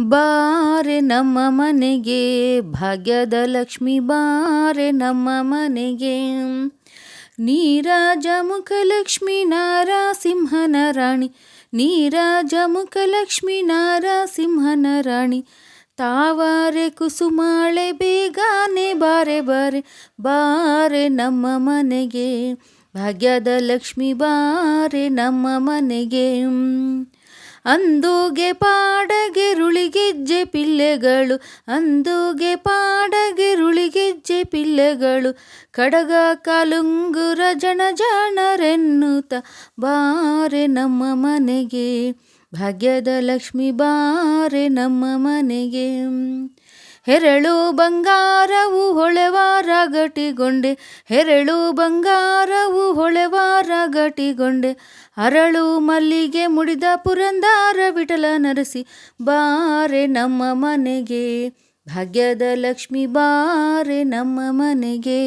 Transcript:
ಬಾರೆ ನಮ್ಮ ಮನೆಗೆ, ಭಾಗ್ಯದ ಲಕ್ಷ್ಮಿ ಬಾರೆ ನಮ್ಮ ಮನೆಗೆ. ನೀರಾಜ ಮುಖಲಕ್ಷ್ಮಿ ನಾರಸಿಂಹನ ರಾಣಿ ನೀರಾಜ ಮುಖಲಕ್ಷ್ಮಿ ನಾರಸಿಂಹನ ರಾಣಿ. ತಾವಾರೆ ಕುಸುಮಾಳೆ, ಬೇಗಾನೆ ಬಾರೆ ಬಾರೆ ಬಾರೆ ನಮ್ಮ ಮನೆಗೆ. ಭಾಗ್ಯದ ಲಕ್ಷ್ಮಿ ಬಾರೆ ನಮ್ಮ ಮನೆಗೆ. ಅಂದುಗೆ ಪಾಡಗೆ ರುಳಿಗೆಜ್ಜೆ ಪಿಲ್ಲೆಗಳು, ಅಂದುಗೆ ಪಾಡಗೆ ರುಳಿಗೆಜ್ಜೆ ಪಿಲ್ಲೆಗಳು, ಕಡಗ ಕಾಲುಂಗುರ ಜನ ಜಾಣರೆನ್ನುತ್ತ ಬಾರೆ ನಮ್ಮ ಮನೆಗೆ, ಭಾಗ್ಯದ ಲಕ್ಷ್ಮಿ ಬಾರೆ ನಮ್ಮ ಮನೆಗೆ. ಹೆರಳು ಬಂಗಾರವು ಹೊಳೆವಾರ ಗಟಿಗೊಂಡೆ ಹೆರಳು ಬಂಗಾರವು ಹೊಳೆವಾರ ಗಟಿಗೊಂಡೆ ಅರಳು ಮಲ್ಲಿಗೆ ಮುಡಿದ ಪುರಂದಾರ ವಿಠಲ ನರಸಿ, ಬಾರೆ ನಮ್ಮ ಮನೆಗೆ. ಭಾಗ್ಯದ ಲಕ್ಷ್ಮಿ, ಬಾರೆ ನಮ್ಮ ಮನೆಗೆ.